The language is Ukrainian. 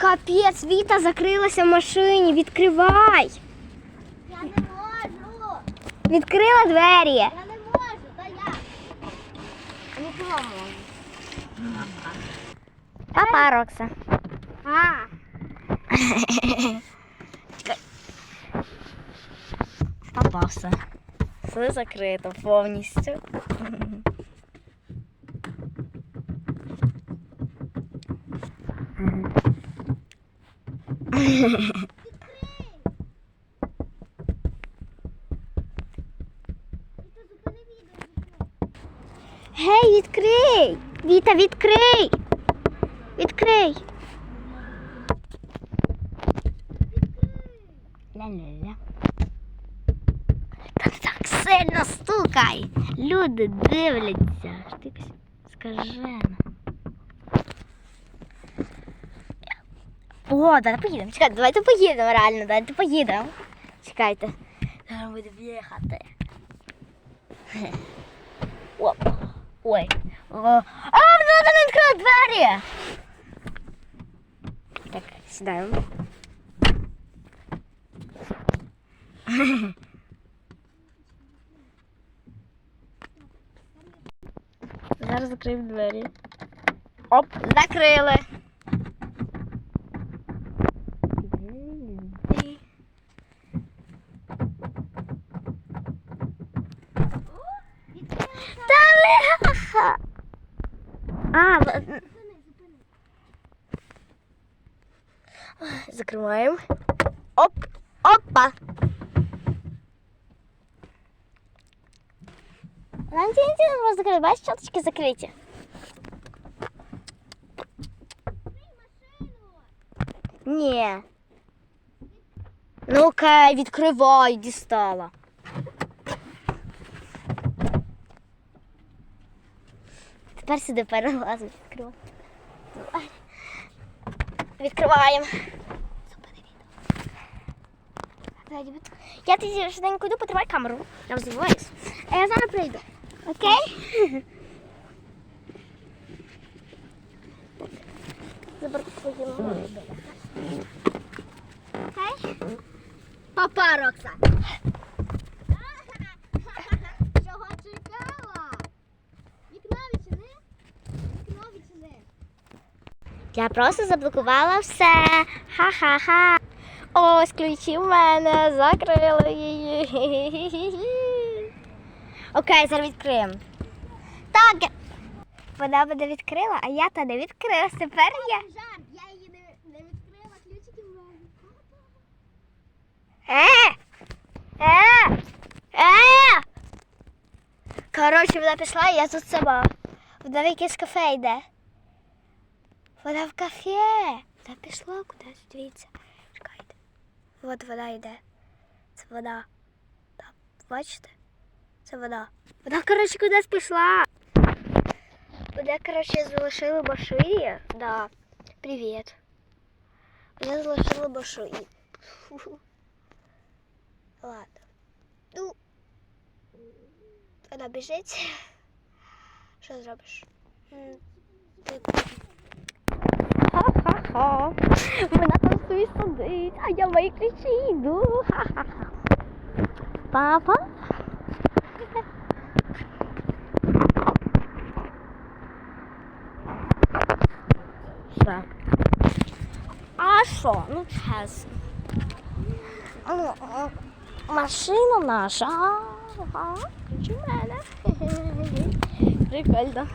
Капець, Віта закрилася в машині. Відкривай. Я не можу. Відкрила двері. Я не можу, та я. Нікого можу. Папа, Рокса. А. Попався. Все закрито повністю. Гей, відкрий! Віта, відкрий! Відкрий! Ля-ля-ля. Та так сильно стукай. Люди дивляться. Ти якась. О, давай поїдемо. Чекайте, давайте поїдемо реально, давайте поїдемо. Чекайте. Зараз будемо їхати. Оп. Ой. О. А, вона не відкрила двері. Так, сідаємо. Зараз закриємо двері. Оп, закрили. А, в- закриваємо. Оп, опа. Нам тільки не закрити, бачиш, чоточки закриті. Ні. Ну-ка, відкривай, дістала. Тепер сюди. Давай. Відкриваємо. Відео. Я тоді швиденько йду, потримай камеру. Я розвиваюсь. А я зараз прийду. Окей? Заберу. Окей? Папа, Рокса. Я просто заблокувала все. Ха-ха-ха. Ось ключі в мене, закрили її. Окей, зараз відкриємо. Так. Вона мене відкрила, а я та не відкрила. Тепер я. Жарт, я її не відкрила, ключики в мене. Е! Е! Е! Коротше, вона пішла, і я тут сама. Вона в якесь кафе йде. Вона в кафе. Вона пішла кудись, дивіться. Чекайте. От вона йде. Це вона. Так, бачите? Це вона. Вона, коротше, кудись пішла. Вона, коротше, залишила машині. Да. Привіт. Вона залишила машині. Ладно. Ну. Вона біжить. Що зробиш? Ти- Ха-ха-ха. Вона там собі сидить, а я виключи йду. Ха-ха-ха. Папа. Що? А що? Ну чесно. Ну, о, Машина наша. Ага, чи в мене. Прикольно.